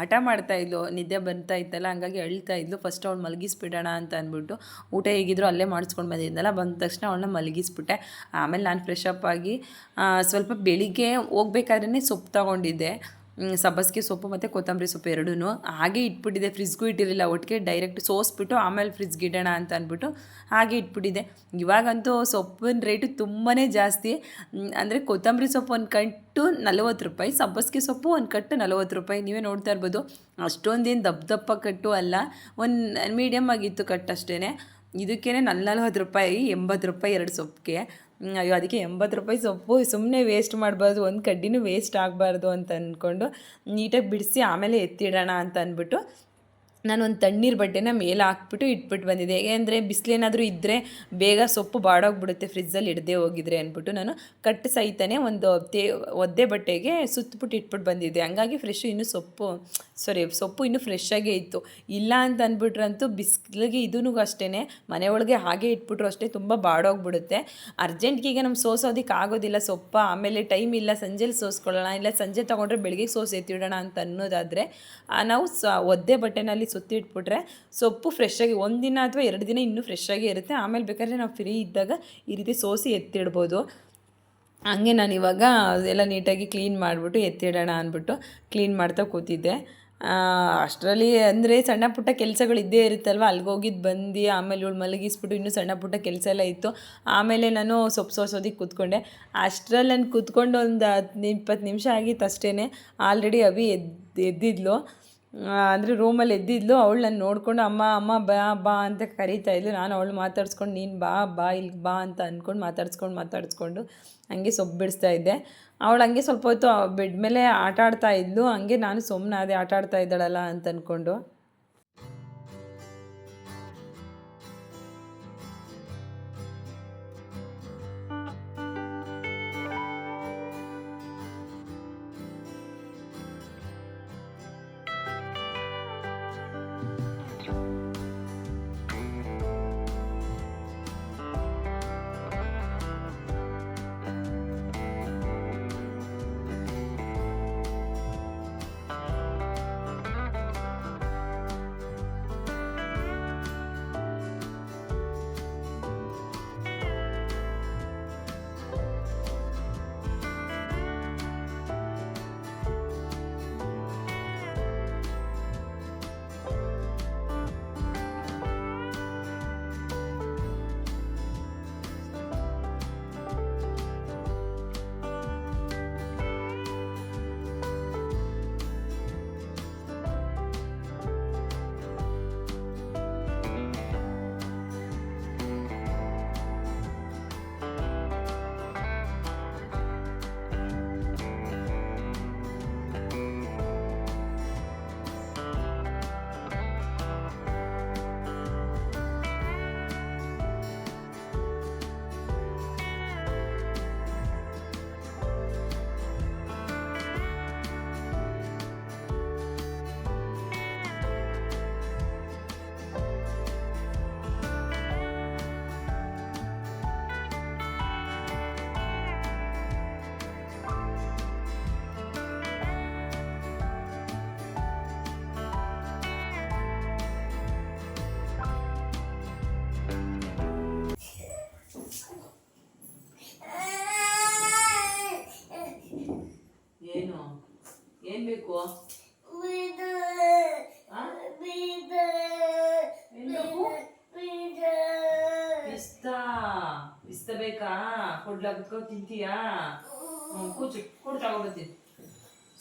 ಹಠ ಮಾಡ್ತಾ ಇದ್ಲು. ನಿದ್ದೆ ಬರ್ತಾ ಇತ್ತಲ್ಲ, ಹಂಗಾಗಿ ಅಳ್ತಾ ಇದ್ಲು. ಫಸ್ಟ್ ಅವ್ಳು ಮಲಗಿಸ್ಬಿಡೋಣ ಅಂತ ಅಂದ್ಬಿಟ್ಟು, ಊಟ ಹೇಗಿದ್ರು ಅಲ್ಲೇ ಮಾಡಿಸ್ಕೊಂಡು ಬಂದಿದ್ದಲ್ಲ ಬಂದ ತಕ್ಷಣ ಅವಳನ್ನ ಮಲಗಿಸ್ಬಿಟ್ಟೆ. ಆಮೇಲೆ ನಾನು ಫ್ರೆಶ್ ಅಪ್ ಆಗಿ ಸ್ವಲ್ಪ ಬೆಳಿಗ್ಗೆ ಹೋಗ್ಬೇಕಾದ್ರೆ ಸೊಪ್ಪು ತಗೊಂಡಿದ್ದೆ. ಸಬ್ಬಸಿಗೆ ಸೊಪ್ಪು ಮತ್ತು ಕೊತ್ತಂಬರಿ ಸೊಪ್ಪು ಎರಡೂ ಹಾಗೆ ಇಟ್ಬಿಟ್ಟಿದೆ ಫ್ರಿಜ್ಗೂ ಇಟ್ಟಿರಲಿಲ್ಲ, ಒಟ್ಟಿಗೆ ಡೈರೆಕ್ಟ್ ಸೋಸ್ಬಿಟ್ಟು ಆಮೇಲೆ ಫ್ರಿಜ್ಗೆ ಇಡೋಣ ಅಂತ ಅಂದ್ಬಿಟ್ಟು ಹಾಗೆ ಇಟ್ಬಿಟ್ಟಿದೆ. ಇವಾಗಂತೂ ಸೊಪ್ಪಿನ ರೇಟು ತುಂಬಾ ಜಾಸ್ತಿ. ಅಂದರೆ ಕೊತ್ತಂಬರಿ ಸೊಪ್ಪು ಒಂದು ಕಟ್ಟು ನಲವತ್ತು ರೂಪಾಯಿ, ಸಬ್ಬಸ್ಗೆ ಸೊಪ್ಪು ಒಂದು ಕಟ್ಟು ನಲವತ್ತು ರೂಪಾಯಿ. ನೀವೇ ನೋಡ್ತಾ ಇರ್ಬೋದು, ಅಷ್ಟೊಂದೇನು ದಪ್ಪ ದಪ್ಪ ಕಟ್ಟು ಅಲ್ಲ. ಒಂದು ಮೀಡಿಯಮ್ ಆಗಿತ್ತು ಕಟ್ಟು ಅಷ್ಟೇ ಇದಕ್ಕೇ ನಲ್ವತ್ತು ರೂಪಾಯಿ, ಎಂಬತ್ತು ರೂಪಾಯಿ ಎರಡು ಸೊಪ್ಪಿಗೆ. ಅಯ್ಯೋ, ಅದಕ್ಕೆ ಎಂಬತ್ತು ರೂಪಾಯಿ ಸೊಪ್ಪು ಸುಮ್ಮನೆ ವೇಸ್ಟ್ ಮಾಡಬಾರ್ದು, ಒಂದು ಕಡ್ಡಿನೂ ವೇಸ್ಟ್ ಆಗಬಾರ್ದು ಅಂತ ಅಂದ್ಕೊಂಡು ನೀಟಾಗಿ ಬಿಡಿಸಿ ಆಮೇಲೆ ಎತ್ತಿಡೋಣ ಅಂತ ಅಂದ್ಬಿಟ್ಟು ನಾನು ಒಂದು ತಣ್ಣೀರು ಬಟ್ಟೆನ ಮೇಲೆ ಹಾಕ್ಬಿಟ್ಟು ಇಟ್ಬಿಟ್ಟು ಬಂದಿದ್ದೆ ಅಂದರೆ ಬಿಸಿಲೇನಾದರೂ ಇದ್ದರೆ ಬೇಗ ಸೊಪ್ಪು ಬಾಡೋಗ್ಬಿಡುತ್ತೆ, ಫ್ರಿಜ್ಜಲ್ಲಿ ಇಡದೆ ಹೋಗಿದ್ರೆ ಅಂದ್ಬಿಟ್ಟು ನಾನು ಕಟ್ಟು ಸಹಿತನೇ ಒಂದು ತೇ, ಒದ್ದೆ ಬಟ್ಟೆಗೆ ಸುತ್ತಬಿಟ್ಟು ಇಟ್ಬಿಟ್ಟು ಬಂದಿದ್ದೆ. ಹಂಗಾಗಿ ಫ್ರೆಶ್ ಇನ್ನೂ ಸೊಪ್ಪು ಸಾರಿ ಸೊಪ್ಪು ಇನ್ನೂ ಫ್ರೆಶ್ ಇತ್ತು. ಇಲ್ಲ ಅಂತ ಅಂದ್ಬಿಟ್ರಂತೂ ಬಿಸಿಲಿಗೆ ಇದೂ ಅಷ್ಟೇ ಮನೆ ಒಳಗೆ ಹಾಗೆ ಇಟ್ಬಿಟ್ರು ಅಷ್ಟೇ, ತುಂಬ ಬಾಡೋಗ್ಬಿಡುತ್ತೆ. ಅರ್ಜೆಂಟ್ಗೆ ಈಗ ನಮ್ಗೆ ಸೋಸೋದಕ್ಕೆ ಆಗೋದಿಲ್ಲ ಸೊಪ್ಪ, ಆಮೇಲೆ ಟೈಮ್ ಇಲ್ಲ, ಸಂಜೆಲಿ ಸೋಸ್ಕೊಳ್ಳೋಣ, ಇಲ್ಲ ಸಂಜೆ ತೊಗೊಂಡ್ರೆ ಬೆಳಗ್ಗೆ ಸೋಸಿ ಎತ್ತಿಡೋಣ ಅಂತ ಅನ್ನೋದಾದರೆ ನಾವು ಸ, ಒದ್ದೆ ಬಟ್ಟೆನಲ್ಲಿ ಸುತ್ತಿ ಇಟ್ಬಿಟ್ರೆ ಸೊಪ್ಪು ಫ್ರೆಶ್ ಆಗಿ ಒಂದಿನ ಅಥವಾ ಎರಡು ದಿನ ಇನ್ನೂ ಫ್ರೆಶ್ ಆಗೇ ಇರುತ್ತೆ. ಆಮೇಲೆ ಬೇಕಾದ್ರೆ ನಾವು ಫ್ರೀ ಇದ್ದಾಗ ಈ ರೀತಿ ಸೋಸಿ ಎತ್ತಿಡ್ಬೋದು. ಹಂಗೆ ನಾನು ಇವಾಗ ಎಲ್ಲ ನೀಟಾಗಿ ಕ್ಲೀನ್ ಮಾಡಿಬಿಟ್ಟು ಎತ್ತಿಡೋಣ ಅಂದ್ಬಿಟ್ಟು ಕ್ಲೀನ್ ಮಾಡ್ತಾ ಕೂತಿದ್ದೆ. ಅಷ್ಟರಲ್ಲಿ ಅಂದರೆ ಸಣ್ಣ ಪುಟ್ಟ ಕೆಲಸಗಳು ಇದ್ದೇ ಇರುತ್ತಲ್ವ? ಅಲ್ಲಿಗೆ ಹೋಗಿದ್ದು ಬಂದು, ಆಮೇಲೆ ಇವಳು ಮಲಗಿಸ್ಬಿಟ್ಟು ಇನ್ನೂ ಸಣ್ಣ ಪುಟ್ಟ ಕೆಲಸ ಎಲ್ಲ ಇತ್ತು. ಆಮೇಲೆ ನಾನು ಸೊಪ್ಪು ಸೋಸೋದಕ್ಕೆ ಕೂತ್ಕೊಂಡೆ. ಅಷ್ಟರಲ್ಲಿ ನಾನು ಕೂತ್ಕೊಂಡು ಒಂದು ಹತ್ತು, ಇಪ್ಪತ್ತು ನಿಮಿಷ ಆಗಿತ್ತು ಅಷ್ಟೇ ಆಲ್ರೆಡಿ ಅವಿ ಎದ್ದು ಎದ್ದಿದ್ಲು. ಅಂದರೆ ರೂಮಲ್ಲಿ ಎದ್ದಿದ್ಲು, ಅವಳು ನಾನು ನೋಡ್ಕೊಂಡು, ಅಮ್ಮ ಅಮ್ಮ, ಬಾ ಬಾ ಅಂತ ಕರೀತಾ ಇದ್ಲು. ನಾನು ಅವಳು ಮಾತಾಡ್ಸ್ಕೊಂಡು, ನೀನು ಬಾ ಬಾ ಇಲ್ಲಿ ಬಾ ಅಂತ ಅಂದ್ಕೊಂಡು ಮಾತಾಡ್ಸ್ಕೊಂಡು, ಮಾತಾಡಿಸ್ಕೊಂಡು ಹಂಗೆ ಸೊಪ್ಪು ಬಿಡಿಸ್ತಾ ಇದ್ದೆ. ಅವಳು ಹಂಗೆ ಸ್ವಲ್ಪ ಹೊತ್ತು ಬೆಡ್ ಮೇಲೆ ಆಟ ಆಡ್ತಾ ಇದ್ಲು. ಹಂಗೆ ನಾನು ಸುಮ್ಮನೆ ಅದೇ ಆಟ ಆಡ್ತಾ ಇದ್ದಾಳಲ್ಲ ಅಂತ ಅಂದ್ಕೊಂಡು ಕೊಡ್ಲಾ ಕುತ್ಕೊಂಡು ತಿಂತೀಯಾ ಕೂಚು ಕೊಡು ತಗೊಬತ್ತೀನಿ.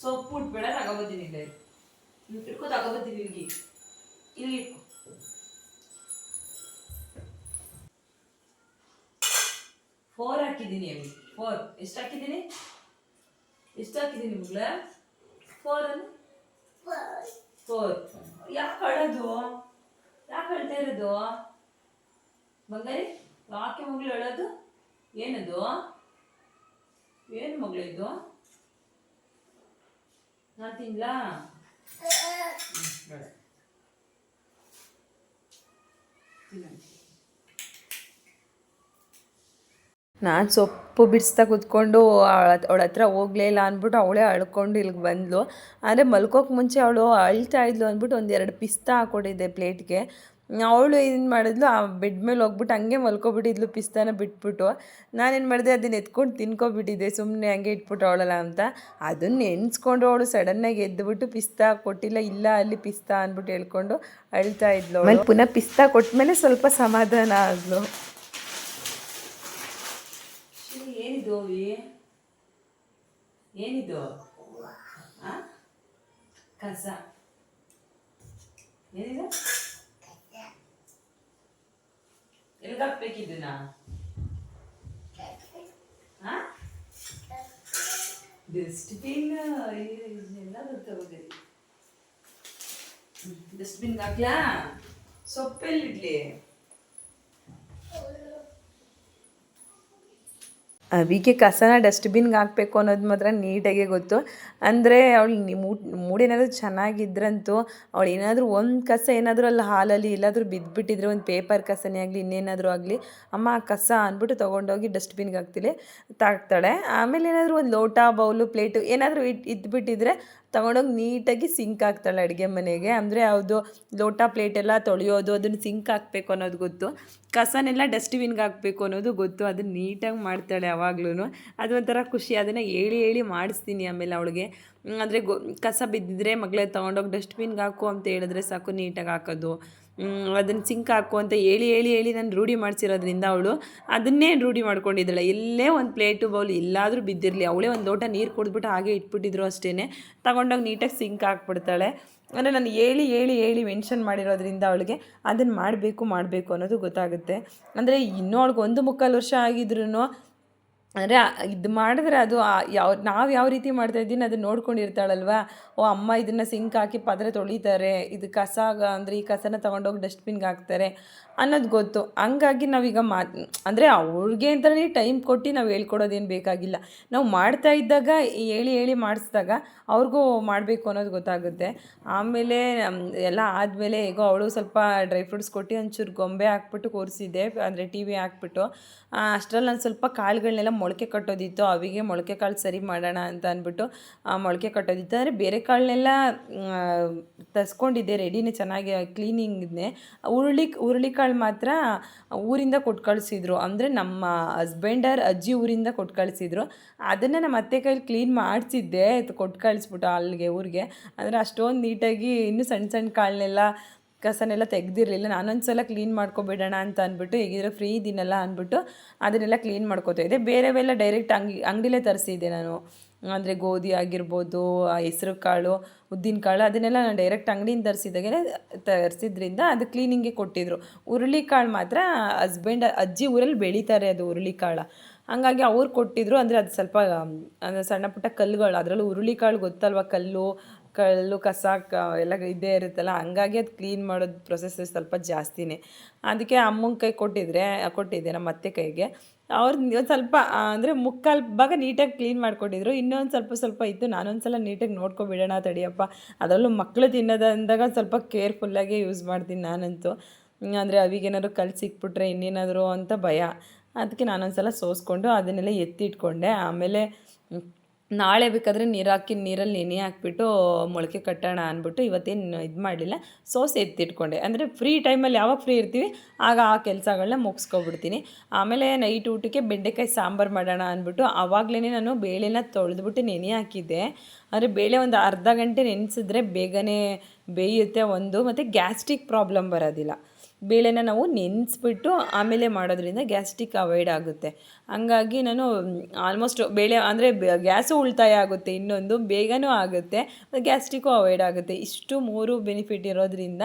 ಸೊಪ್ಪು ಉಟ್ಬೇಡ, ತಗೊಬತ್ತೀನಿ ಇಲ್ಲೇ. ಇಟ್ಕೋ, ತಗೊಬತ್ತೀನಿ ಇಲ್ಲಿಗೆ ಇಲ್ಲಿ ಫೋರ್ ಹಾಕಿದ್ದೀನಿ ಅವಿ ಫೋರ್ ಎಷ್ಟು ಹಾಕಿದ್ದೀನಿ? ಎಷ್ಟು ಹಾಕಿದ್ದೀನಿ ಮುಗ್ಲ? ಫೋರ್ ಅನ್ನು? ಫೋರ್ ಯಾಕೆ ಅಳೋದು? ಯಾಕೆ ಅಳ್ತಾ ಇರೋದು? ಬಂಗಾರಿ, ಯಾಕೆ ಮಗಳು ಅಳೋದು? ಏನದು? ಏನು ಮಗಳು ಇದು ನಾನು ತಿನ್ಲಾ? ನಾನು ಸೊಪ್ಪು ಬಿಡಿಸ್ತಾ ಕೂತ್ಕೊಂಡು ಅವಳ ಹತ್ರ ಹೋಗ್ಲೇ ಇಲ್ಲ ಅಂದ್ಬಿಟ್ಟು ಅವಳೇ ಅಳ್ಕೊಂಡು ಇಲ್ಲಿಗೆ ಬಂದಳು ಅಂದರೆ ಮಲ್ಕೋಕೆ ಮುಂಚೆ ಅವಳು ಅಳ್ತಾ ಇದ್ಲು ಅಂದ್ಬಿಟ್ಟು ಒಂದೆರಡು ಪಿಸ್ತಾ ಹಾಕ್ಕೊಂಡಿದ್ದೆ ಪ್ಲೇಟ್ಗೆ. ಅವಳು ಏನು ಮಾಡಿದ್ಲು ಆ ಬೆಡ್ ಮೇಲೆ ಹೋಗ್ಬಿಟ್ಟು ಹಂಗೆ ಮಲ್ಕೊಬಿಟ್ಟಿದ್ಲು ಪಿಸ್ತಾನ ಬಿಟ್ಬಿಟ್ಟು. ನಾನೇನು ಮಾಡಿದೆ ಅದನ್ನ ಎತ್ಕೊಂಡು ತಿನ್ಕೊಬಿಟ್ಟಿದ್ದೆ ಸುಮ್ಮನೆ ಹಂಗೆ ಇಟ್ಬಿಟ್ಟು ಅವಳಲ್ಲ ಅಂತ. ಅದನ್ನ ನೆನೆಸ್ಕೊಂಡು ಅವಳು ಸಡನ್ನಾಗಿ ಎದ್ದುಬಿಟ್ಟು ಪಿಸ್ತಾ ಕೊಟ್ಟಿಲ್ಲ ಇಲ್ಲ ಅಲ್ಲಿ ಪಿಸ್ತಾ ಅಂದ್ಬಿಟ್ಟು ಹೇಳ್ಕೊಂಡು ಅಳ್ತಾ ಇದ್ಲು ಅವಳು. ಪುನಃ ಪಿಸ್ತಾ ಕೊಟ್ಮೇಲೆ ಸ್ವಲ್ಪ ಸಮಾಧಾನ ಆದ್ಲು. ಏನಿದು? ಕಸ. ಏನಿದು? ಎಲ್ಲಿಗೆ ಹಾಕ್ಬೇಕಿದ್ದನ್ನ ಡಸ್ಟ್ಬಿನ್ ಎಲ್ಲ ಬರ್ತಾವೆ ಡಸ್ಟ್ಬಿನ್ಗೆ ಹಾಕ್ಲಾ? ಸೊಪ್ಪೆಲ್ಲಿಡ್ಲಿ? ಅವಿಗೆ ಕಸನ ಡಸ್ಟ್ಬಿನ್ಗೆ ಹಾಕಬೇಕು ಅನ್ನೋದು ಮಾತ್ರ ನೀಟಾಗೆ ಗೊತ್ತು. ಅಂದರೆ ಅವಳು ಮೂಡ್ ಏನಾದರೂ ಚೆನ್ನಾಗಿದ್ರಂತೂ ಅವಳು ಏನಾದರೂ ಒಂದು ಕಸ ಏನಾದರೂ ಅಲ್ಲಿ, ಹಾಲಲ್ಲಿ ಎಲ್ಲಾದರೂ ಬಿದ್ದುಬಿಟ್ಟಿದ್ರೆ ಒಂದು ಪೇಪರ್ ಕಸನೇ ಆಗಲಿ, ಇನ್ನೇನಾದರೂ ಆಗಲಿ, ಅಮ್ಮ, ಆ ಕಸ ಅಂದ್ಬಿಟ್ಟು ತೊಗೊಂಡೋಗಿ ಡಸ್ಟ್ಬಿನ್ಗೆ ಹಾಕ್ತಿಲೆ, ತಾಕ್ತಾಳೆ. ಆಮೇಲೆ ಏನಾದರೂ ಒಂದು ಲೋಟ ಬೌಲು ಪ್ಲೇಟು ಏನಾದರೂ ಇಟ್ಟು ಇದ್ಬಿಟ್ಟಿದ್ರೆ ತಗೊಂಡೋಗಿ ನೀಟಾಗಿ ಸಿಂಕ್ ಹಾಕ್ತಾಳೆ ಅಡುಗೆ ಮನೆಗೆ. ಅಂದರೆ ಯಾವುದು ಲೋಟ ಪ್ಲೇಟ್ ಎಲ್ಲ ತೊಳೆಯೋದು, ಅದನ್ನು ಸಿಂಕ್ ಹಾಕಬೇಕು ಅನ್ನೋದು ಗೊತ್ತು. ಕಸನೆಲ್ಲ ಡಸ್ಟ್ಬಿನ್ಗೆ ಹಾಕಬೇಕು ಅನ್ನೋದು ಗೊತ್ತು. ಅದನ್ನು ನೀಟಾಗಿ ಮಾಡ್ತಾಳೆ ಯಾವಾಗ್ಲೂ ಅದು ಒಂಥರ ಖುಷಿ. ಅದನ್ನು ಹೇಳಿ ಹೇಳಿ ಮಾಡಿಸ್ತೀನಿ ಆಮೇಲೆ ಅವಳಿಗೆ. ಅಂದರೆ ಗೊ, ಕಸ ಬಿದ್ದಿದ್ರೆ ಮಗಳೇ ತೊಗೊಂಡೋಗಿ ಡಸ್ಟ್ಬಿನ್ಗೆ ಹಾಕು ಅಂತ ಹೇಳಿದ್ರೆ ಸಾಕು ನೀಟಾಗಿ ಹಾಕೋದು. ಅದನ್ನು ಸಿಂಕ್ ಹಾಕು ಅಂತ ಹೇಳಿ ಹೇಳಿ ಹೇಳಿ ನಾನು ರೂಢಿ ಮಾಡಿಸಿರೋದ್ರಿಂದ ಅವಳು ಅದನ್ನೇ ರೂಢಿ ಮಾಡ್ಕೊಂಡಿದ್ದಾಳೆ. ಎಲ್ಲೇ ಒಂದು ಪ್ಲೇಟು ಬೌಲ್ ಎಲ್ಲಾದರೂ ಬಿದ್ದಿರಲಿ, ಅವಳೇ ಒಂದು ಲೋಟ ನೀರು ಕುಡಿದ್ಬಿಟ್ಟು ಹಾಗೆ ಇಟ್ಬಿಟ್ಟಿದ್ರು ಅಷ್ಟೇ ತಗೊಂಡೋಗಿ ನೀಟಾಗಿ ಸಿಂಕ್ ಹಾಕ್ಬಿಡ್ತಾಳೆ. ಅಂದರೆ ನಾನು ಹೇಳಿ ಹೇಳಿ ಹೇಳಿ ಮೆನ್ಷನ್ ಮಾಡಿರೋದ್ರಿಂದ ಅವಳಿಗೆ ಅದನ್ನು ಮಾಡಬೇಕು ಮಾಡಬೇಕು ಅನ್ನೋದು ಗೊತ್ತಾಗುತ್ತೆ. ಅಂದರೆ ಇನ್ನೂ ಅವಳಿಗೆ ಒಂದು ಮುಕ್ಕಾಲು ವರ್ಷ ಆಗಿದ್ರೂ ಅಂದರೆ ಇದು ಮಾಡಿದ್ರೆ ಅದು ಯಾವ, ನಾವು ಯಾವ ರೀತಿ ಮಾಡ್ತಾ ಇದ್ದೀನಿ ಅದನ್ನ ನೋಡ್ಕೊಂಡಿರ್ತಾಳಲ್ವಾ? ಓ, ಅಮ್ಮ ಇದನ್ನು ಸಿಂಕ್ ಹಾಕಿ ಪಾತ್ರೆ ತೊಳಿತಾರೆ. ಇದು ಕಸ ಅಂದರೆ ಈ ಕಸನ ತೊಗೊಂಡೋಗಿ ಡಸ್ಟ್ಬಿನ್ಗೆ ಹಾಕ್ತಾರೆ ಅನ್ನೋದು ಗೊತ್ತು. ಹಂಗಾಗಿ ನಾವೀಗ ಮಾ, ಅಂದರೆ ಅವ್ರಿಗೆ ಅಂತಲೇ ಟೈಮ್ ಕೊಟ್ಟು ನಾವು ಹೇಳ್ಕೊಡೋದೇನು ಬೇಕಾಗಿಲ್ಲ. ನಾವು ಮಾಡ್ತಾ ಇದ್ದಾಗ, ಹೇಳಿ ಹೇಳಿ ಮಾಡಿಸ್ದಾಗ ಅವ್ರಿಗೂ ಮಾಡಬೇಕು ಅನ್ನೋದು ಗೊತ್ತಾಗುತ್ತೆ. ಆಮೇಲೆ ಎಲ್ಲ ಆದಮೇಲೆ ಹೇಗೋ ಅವಳು ಸ್ವಲ್ಪ ಡ್ರೈ ಫ್ರೂಟ್ಸ್ ಕೊಟ್ಟು ಒಂಚೂರು ಗೊಂಬೆ ಹಾಕ್ಬಿಟ್ಟು ಕೂರಿಸಿದ್ದೆ ಅಂದರೆ ಟಿ ವಿ ಹಾಕ್ಬಿಟ್ಟು. ಅಷ್ಟರಲ್ಲಿ ನಾನು ಸ್ವಲ್ಪ ಕಾಳುಗಳನ್ನೆಲ್ಲ ಮೊಳಕೆ ಕಟ್ಟೋದಿತ್ತು ಅವಿಗೆ ಮೊಳಕೆ ಕಾಳು ಸರಿ ಮಾಡೋಣ ಅಂತ ಅಂದ್ಬಿಟ್ಟು ಆ, ಮೊಳಕೆ ಕಟ್ಟೋದಿತ್ತು. ಅಂದರೆ ಬೇರೆ ಕಾಳನ್ನೆಲ್ಲ ತರಿಸ್ಕೊಂಡಿದ್ದೆ ರೆಡಿನೇ ಚೆನ್ನಾಗಿ ಕ್ಲೀನಿಂಗ್ನೇ. ಹುರುಳಿ ಕಾಳು ಮಾತ್ರ ಊರಿಂದ ಕೊಟ್ಟು ಕಳಿಸಿದ್ರು. ಅಂದರೆ ನಮ್ಮ ಹಸ್ಬೆಂಡರ್ ಅಜ್ಜಿ ಊರಿಂದ ಕೊಟ್ಟು ಕಳಿಸಿದ್ರು. ಅದನ್ನು ನಮ್ಮ ಅತ್ತೆ ಕೈಲಿ ಕ್ಲೀನ್ ಮಾಡಿಸಿದ್ದೆ ಕೊಟ್ಟು ಕಳಿಸ್ಬಿಟ್ಟು ಅಲ್ಲಿಗೆ ಊರಿಗೆ. ಅಂದರೆ ಅಷ್ಟೊಂದು ನೀಟಾಗಿ ಇನ್ನೂ ಸಣ್ಣ ಸಣ್ಣ ಕಾಳನ್ನೆಲ್ಲ ಕಸನೆಲ್ಲ ತೆಗ್ದಿರಲಿಲ್ಲ. ನಾನೊಂದು ಸಲ ಕ್ಲೀನ್ ಮಾಡ್ಕೊಬಿಡೋಣ ಅಂತ ಅಂದ್ಬಿಟ್ಟು ಹೇಗಿದ್ರೆ ಫ್ರೀ ಇದ್ದೀನಲ್ಲ ಅಂದ್ಬಿಟ್ಟು ಅದನ್ನೆಲ್ಲ ಕ್ಲೀನ್ ಮಾಡ್ಕೋತಾ ಇದ್ದೆ. ಬೇರೆವೆಲ್ಲ ಡೈರೆಕ್ಟ್ ಅಂಗಿ, ಅಂಗಡಿಲೇ ತರಿಸಿದ್ದೆ ನಾನು. ಅಂದರೆ ಗೋಧಿ ಆಗಿರ್ಬೋದು ಹೆಸರು ಕಾಳು, ಉದ್ದಿನ ಕಾಳು ಅದನ್ನೆಲ್ಲ ನಾನು ಡೈರೆಕ್ಟ್ ಅಂಗಡಿಯಿಂದ ತರಿಸಿದಾಗೆ ತರಿಸಿದ್ರಿಂದ ಅದು ಕ್ಲೀನಿಂಗ್ಗೆ ಕೊಟ್ಟಿದ್ರು. ಹುರುಳಿಕಾಳು ಮಾತ್ರ ಹಸ್ಬೆಂಡ್ ಅಜ್ಜಿ ಊರಲ್ಲಿ ಬೆಳೀತಾರೆ ಅದು ಹುರುಳಿಕಾಳು ಹಂಗಾಗಿ ಅವ್ರು ಕೊಟ್ಟಿದ್ರು ಅಂದರೆ ಅದು ಸ್ವಲ್ಪ, ಅಂದರೆ ಸಣ್ಣ ಪುಟ್ಟ ಕಲ್ಲುಗಳು, ಅದರಲ್ಲೂ ಹುರುಳಿಕಾಳು ಗೊತ್ತಲ್ವ ಕಲ್ಲು ಕಲ್ಲು ಕಸ ಕ ಎಲ್ಲ ಇದ್ದೇ ಇರುತ್ತಲ್ಲ, ಹಂಗಾಗಿ ಅದು ಕ್ಲೀನ್ ಮಾಡೋದು ಪ್ರೊಸೆಸ್ ಸ್ವಲ್ಪ ಜಾಸ್ತಿನೇ. ಅದಕ್ಕೆ ಅಮ್ಮನ ಕೈ ಕೊಟ್ಟಿದ್ರೆ, ಕೊಟ್ಟಿದ್ದೆ ನಮ್ಮ ಅತ್ತೆ ಕೈಗೆ. ಅವ್ರು ಒಂದು ಸ್ವಲ್ಪ ಅಂದರೆ ಮುಕ್ಕಾಲು ಭಾಗ ನೀಟಾಗಿ ಕ್ಲೀನ್ ಮಾಡಿಕೊಟ್ಟಿದ್ರು. ಇನ್ನೊಂದು ಸ್ವಲ್ಪ ಸ್ವಲ್ಪ ಇತ್ತು. ನಾನೊಂದು ಸಲ ನೀಟಾಗಿ ನೋಡ್ಕೊಬಿಡೋಣ ತಡಿಯಪ್ಪ. ಅದರಲ್ಲೂ ಮಕ್ಕಳು ತಿನ್ನೋದಂದಾಗ ಸ್ವಲ್ಪ ಕೇರ್ಫುಲ್ಲಾಗಿ ಯೂಸ್ ಮಾಡ್ತೀನಿ ನಾನಂತೂ. ಅಂದರೆ ಅವಿಗೇನಾದ್ರು ಕಲ್ಲು ಸಿಕ್ಬಿಟ್ರೆ ಇನ್ನೇನಾದರೂ ಅಂತ ಭಯ. ಅದಕ್ಕೆ ನಾನೊಂದು ಸಲ ಸೋಸ್ಕೊಂಡು ಅದನ್ನೆಲ್ಲ ಎತ್ತಿಟ್ಕೊಂಡೆ. ಆಮೇಲೆ ನಾಳೆ ಬೇಕಾದರೆ ನೀರು ಹಾಕಿ ನೀರಲ್ಲಿ ನೆನೆ ಹಾಕ್ಬಿಟ್ಟು ಮೊಳಕೆ ಕಟ್ಟೋಣ ಅಂದ್ಬಿಟ್ಟು ಇವತ್ತೇನು ಇದು ಮಾಡಲಿಲ್ಲ. ಸೋಸ್ ಎತ್ತಿಟ್ಕೊಂಡೆ. ಅಂದರೆ ಫ್ರೀ ಟೈಮಲ್ಲಿ ಯಾವಾಗ ಫ್ರೀ ಇರ್ತೀವಿ, ಆಗ ಆ ಕೆಲಸಗಳನ್ನ ಮುಗಿಸ್ಕೊಬಿಡ್ತೀನಿ. ಆಮೇಲೆ ನೈಟ್ ಊಟಕ್ಕೆ ಬೆಂಡೆಕಾಯಿ ಸಾಂಬಾರು ಮಾಡೋಣ ಅಂದ್ಬಿಟ್ಟು ಆವಾಗಲೇ ನಾನು ಬೇಳೆನ ತೊಳೆದ್ಬಿಟ್ಟು ನೆನೆ ಹಾಕಿದ್ದೆ. ಅಂದರೆ ಬೇಳೆ ಒಂದು ಅರ್ಧ ಗಂಟೆ ನೆನೆಸಿದ್ರೆ ಬೇಗನೆ ಬೇಯುತ್ತೆ ಒಂದು, ಮತ್ತು ಗ್ಯಾಸ್ಟ್ರಿಕ್ ಪ್ರಾಬ್ಲಮ್ ಬರೋದಿಲ್ಲ. ಬೇಳೆನ ನಾವು ನೆನೆಸ್ಬಿಟ್ಟು ಆಮೇಲೆ ಮಾಡೋದ್ರಿಂದ ಗ್ಯಾಸ್ಟಿಕ್ ಅವಾಯ್ಡ್ ಆಗುತ್ತೆ. ಹಂಗಾಗಿ ನಾನು ಆಲ್ಮೋಸ್ಟ್ ಬೇಳೆ ಅಂದರೆ ಗ್ಯಾಸು ಉಳಿತಾಯ ಆಗುತ್ತೆ, ಇನ್ನೊಂದು ಬೇಗನೂ ಆಗುತ್ತೆ ಗ್ಯಾಸ್ಟಿಕ್ಕು ಅವಾಯ್ಡ್ ಆಗುತ್ತೆ. ಇಷ್ಟು ಮೂರು ಬೆನಿಫಿಟ್ ಇರೋದ್ರಿಂದ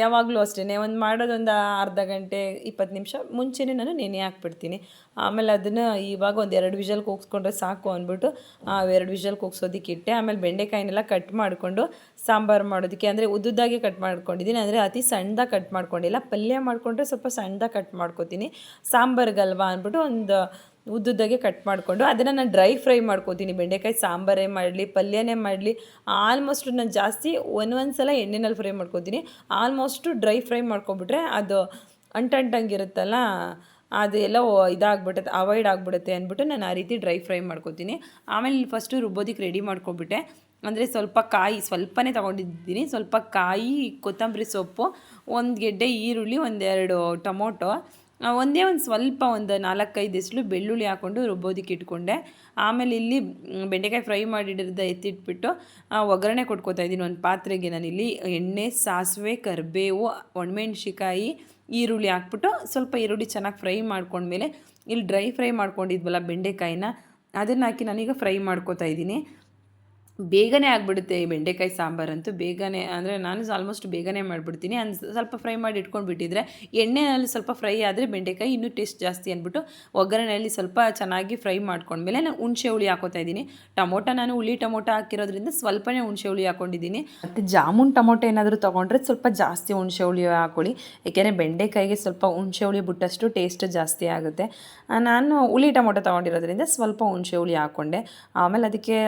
ಯಾವಾಗಲೂ ಅಷ್ಟೇ. ಒಂದು ಮಾಡೋದೊಂದು ಅರ್ಧ ಗಂಟೆ, ಇಪ್ಪತ್ತು ನಿಮಿಷ ಮುಂಚೆನೇ ನಾನು ನೆನೆ ಹಾಕ್ಬಿಡ್ತೀನಿ. ಆಮೇಲೆ ಅದನ್ನು ಇವಾಗ ಒಂದು ಎರಡು ವಿಷಲ್ ಕೂಗಿಸ್ಕೊಂಡ್ರೆ ಸಾಕು ಅಂದ್ಬಿಟ್ಟು ಎರಡು ವಿಷಲ್ ಕೂಗ್ಸೋದಕ್ಕೆ ಇಟ್ಟೆ. ಆಮೇಲೆ ಬೆಂಡೆಕಾಯಿನೆಲ್ಲ ಕಟ್ ಮಾಡಿಕೊಂಡು ಸಾಂಬಾರು ಮಾಡೋದಕ್ಕೆ, ಅಂದರೆ ಉದ್ದುದ್ದಾಗಿ ಕಟ್ ಮಾಡ್ಕೊಂಡಿದ್ದೀನಿ. ಅಂದರೆ ಅತಿ ಸಣ್ಣದಾಗಿ ಕಟ್ ಮಾಡ್ಕೊಂಡಿಲ್ಲ. ಪಲ್ಯ ಮಾಡಿಕೊಂಡ್ರೆ ಸ್ವಲ್ಪ ಸಣ್ಣದಾಗಿ ಕಟ್ ಮಾಡ್ಕೊತೀನಿ. ಸಾಂಬಾರ್ಗಲ್ವಾ ಅಂದ್ಬಿಟ್ಟು ಒಂದು ಉದ್ದುದ್ದಾಗೆ ಕಟ್ ಮಾಡಿಕೊಂಡು ಅದನ್ನು ನಾನು ಡ್ರೈ ಫ್ರೈ ಮಾಡ್ಕೊತೀನಿ. ಬೆಂಡೆಕಾಯಿ ಸಾಂಬಾರೇ ಮಾಡಲಿ, ಪಲ್ಯನೇ ಮಾಡಲಿ ಆಲ್ಮೋಸ್ಟ್ ನಾನು ಜಾಸ್ತಿ ಒಂದೊಂದು ಸಲ ಎಣ್ಣೆನಲ್ಲಿ ಫ್ರೈ ಮಾಡ್ಕೊತೀನಿ. ಆಲ್ಮೋಸ್ಟು ಡ್ರೈ ಫ್ರೈ ಮಾಡ್ಕೊಬಿಟ್ರೆ ಅದು ಅಂಟಂಟಂಗಿರುತ್ತಲ್ಲ ಅದು ಎಲ್ಲ ಇದಾಗ್ಬಿಡುತ್ತೆ ಅವಾಯ್ಡ್ ಆಗಿಬಿಡುತ್ತೆ ಅಂದ್ಬಿಟ್ಟು ನಾನು ಆ ರೀತಿ ಡ್ರೈ ಫ್ರೈ ಮಾಡ್ಕೊತೀನಿ. ಆಮೇಲೆ ಫಸ್ಟು ರುಬ್ಬೋದಕ್ಕೆ ರೆಡಿ ಮಾಡ್ಕೊಬಿಟ್ಟೆ. ಅಂದರೆ ಸ್ವಲ್ಪ ಕಾಯಿ, ಸ್ವಲ್ಪನೇ ತೊಗೊಂಡಿದ್ದೀನಿ. ಸ್ವಲ್ಪ ಕಾಯಿ, ಕೊತ್ತಂಬರಿ ಸೊಪ್ಪು, ಒಂದು ಗೆಡ್ಡೆ ಈರುಳ್ಳಿ ಒಂದೆರಡು ಟೊಮೊಟೊ ಒಂದೇ ಒಂದು ಸ್ವಲ್ಪ ಒಂದು ನಾಲ್ಕೈದು ಎಸಳು ಬೆಳ್ಳುಳ್ಳಿ ಹಾಕ್ಕೊಂಡು ರುಬ್ಬೋದಕ್ಕೆ ಇಟ್ಕೊಂಡೆ. ಆಮೇಲೆ ಇಲ್ಲಿ ಬೆಂಡೆಕಾಯಿ ಫ್ರೈ ಮಾಡಿಡಿದ ಎತ್ತಿಟ್ಬಿಟ್ಟು ಒಗ್ಗರಣೆ ಕೊಟ್ಕೋತಾ ಇದ್ದೀನಿ. ಒಂದು ಪಾತ್ರೆಗೆ ನಾನಿಲ್ಲಿ ಎಣ್ಣೆ, ಸಾಸಿವೆ, ಕರಿಬೇವು ಒಣಮೆಣ್ಸಿಕಾಯಿ ಈರುಳ್ಳಿ ಹಾಕ್ಬಿಟ್ಟು ಸ್ವಲ್ಪ ಈರುಳ್ಳಿ ಚೆನ್ನಾಗಿ ಫ್ರೈ ಮಾಡ್ಕೊಂಡ್ಮೇಲೆ, ಇಲ್ಲಿ ಡ್ರೈ ಫ್ರೈ ಮಾಡ್ಕೊಂಡಿದ್ವಲ್ಲ ಬೆಂಡೆಕಾಯಿನ, ಅದನ್ನು ಹಾಕಿ ನಾನೀಗ ಫ್ರೈ ಮಾಡ್ಕೋತಾ ಇದ್ದೀನಿ. ಬೇಗನೆ ಆಗಿಬಿಡುತ್ತೆ ಈ ಬೆಂಡೆಕಾಯಿ ಸಾಂಬಾರಂತೂ. ಬೇಗನೆ ಅಂದರೆ ನಾನು ಆಲ್ಮೋಸ್ಟ್ ಬೇಗನೆ ಮಾಡಿಬಿಡ್ತೀನಿ. ಅನ್ ಸ್ವಲ್ಪ ಫ್ರೈ ಮಾಡಿ ಇಟ್ಕೊಂಡ್ಬಿಟ್ಟಿದ್ರೆ ಎಣ್ಣೆಯಲ್ಲಿ ಸ್ವಲ್ಪ ಫ್ರೈ ಆದರೆ ಬೆಂಡೆಕಾಯಿ ಇನ್ನೂ ಟೇಸ್ಟ್ ಜಾಸ್ತಿ ಅಂದ್ಬಿಟ್ಟು ಒಗ್ಗರಣೆಯಲ್ಲಿ ಸ್ವಲ್ಪ ಚೆನ್ನಾಗಿ ಫ್ರೈ ಮಾಡ್ಕೊಂಡ್ಮೇಲೆ ನಾನು ಹುಣಸೆ ಹುಳಿ ಹಾಕೋತಾ ಇದ್ದೀನಿ. ಟೊಮೊಟೊ ನಾನು ಹುಳಿ ಟೊಮೊಟೊ ಹಾಕಿರೋದ್ರಿಂದ ಸ್ವಲ್ಪನೇ ಹುಣಸೆ ಹುಳಿ ಹಾಕೊಂಡಿದ್ದೀನಿ. ಮತ್ತು ಜಾಮೂನ್ ಟೊಮೊಟೊ ಏನಾದರೂ ತೊಗೊಂಡ್ರೆ ಸ್ವಲ್ಪ ಜಾಸ್ತಿ ಹುಣಸೆ ಹುಳಿ ಹಾಕೊಳ್ಳಿ. ಏಕೆಂದರೆ ಬೆಂಡೆಕಾಯಿಗೆ ಸ್ವಲ್ಪ ಹುಣಸೆ ಹುಳಿ ಬಿಟ್ಟಷ್ಟು ಟೇಸ್ಟ್ ಜಾಸ್ತಿ ಆಗುತ್ತೆ. ನಾನು ಹುಳಿ ಟೊಮೊಟೊ ತೊಗೊಂಡಿರೋದ್ರಿಂದ ಸ್ವಲ್ಪ ಹುಣಸೆ ಹುಳಿ ಹಾಕ್ಕೊಂಡೆ ಆಮೇಲೆ ಅದಕ್ಕೆ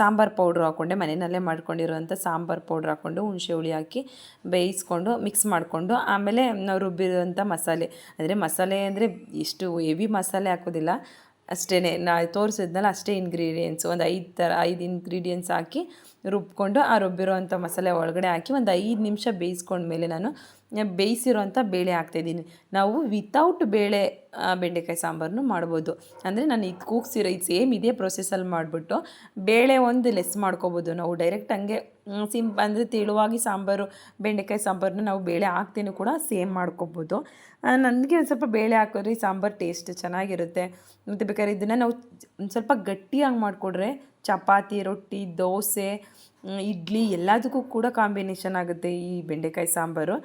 ಸಾಂಬಾರು ಪೌಡ್ರ್ ಹಾಕ್ಕೊಂಡೆ, ಮನೆಯಲ್ಲೇ ಮಾಡ್ಕೊಂಡಿರೋಂಥ ಸಾಂಬಾರು ಪೌಡ್ರ್ ಹಾಕ್ಕೊಂಡು ಹುಣಸೆ ಹುಳಿ ಹಾಕಿ ಬೇಯಿಸ್ಕೊಂಡು ಮಿಕ್ಸ್ ಮಾಡಿಕೊಂಡು ಆಮೇಲೆ ನಾವು ರುಬ್ಬಿರೋಂಥ ಮಸಾಲೆ. ಅಂದರೆ ಮಸಾಲೆ ಅಂದರೆ ಇಷ್ಟು ಹೆವಿ ಮಸಾಲೆ ಹಾಕೋದಿಲ್ಲ. ಅಷ್ಟೇ ನಾ ತೋರಿಸಿದ್ನಲ್ಲ ಅಷ್ಟೇ ಇಂಗ್ರೀಡಿಯೆಂಟ್ಸ್ ಒಂದು ಐದು ಥರ ಐದು ಇಂಗ್ರೀಡಿಯೆಂಟ್ಸ್ ಹಾಕಿ ರುಬ್ಕೊಂಡು ಆ ರುಬ್ಬಿರೋವಂಥ ಮಸಾಲೆ ಒಳಗಡೆ ಹಾಕಿ ಒಂದು ಐದು ನಿಮಿಷ ಬೇಯಿಸ್ಕೊಂಡ್ಮೇಲೆ ನಾನು ಬೇಯಿಸಿರೋಂಥ ಬೇಳೆ ಹಾಕ್ತಾಯಿದ್ದೀನಿ ನಾವು ವಿತೌಟ್ ಬೇಳೆ ಬೆಂಡೆಕಾಯಿ ಸಾಂಬಾರನ್ನು ಮಾಡ್ಬೋದು. ಅಂದರೆ ನಾನು ಇದು ಕೂಗ್ಸಿರೋ ಇದು ಸೇಮ್ ಇದೇ ಪ್ರೊಸೆಸಲ್ಲಿ ಮಾಡಿಬಿಟ್ಟು ಬೇಳೆ ಒಂದು ಲೆಸ್ ಮಾಡ್ಕೋಬೋದು. ನಾವು ಡೈರೆಕ್ಟ್ ಹಂಗೆ ಸಿಮ್ ಅಂದರೆ ತೆಳುವಾಗಿ ಸಾಂಬಾರು, ಬೆಂಡೆಕಾಯಿ ಸಾಂಬಾರನ್ನ ನಾವು ಬೇಳೆ ಹಾಕ್ತೇನೆ ಕೂಡ ಸೇಮ್ ಮಾಡ್ಕೋಬೋದು. ನನಗೆ ಒಂದು ಸ್ವಲ್ಪ ಬೇಳೆ ಹಾಕಿದ್ರೆ ಈ ಸಾಂಬಾರು ಟೇಸ್ಟ್ ಚೆನ್ನಾಗಿರುತ್ತೆ. ಮತ್ತು ಬೇಕಾದ್ರೆ ಇದನ್ನು ನಾವು ಒಂದು ಸ್ವಲ್ಪ ಗಟ್ಟಿಯಾಗಿ ಮಾಡಿಕೊಡ್ರೆ ಚಪಾತಿ, ರೊಟ್ಟಿ, ದೋಸೆ ಇಡ್ಲಿ ಎಲ್ಲದಕ್ಕೂ ಕೂಡ ಕಾಂಬಿನೇಷನ್ ಆಗುತ್ತೆ ಈ ಬೆಂಡೆಕಾಯಿ ಸಾಂಬಾರು.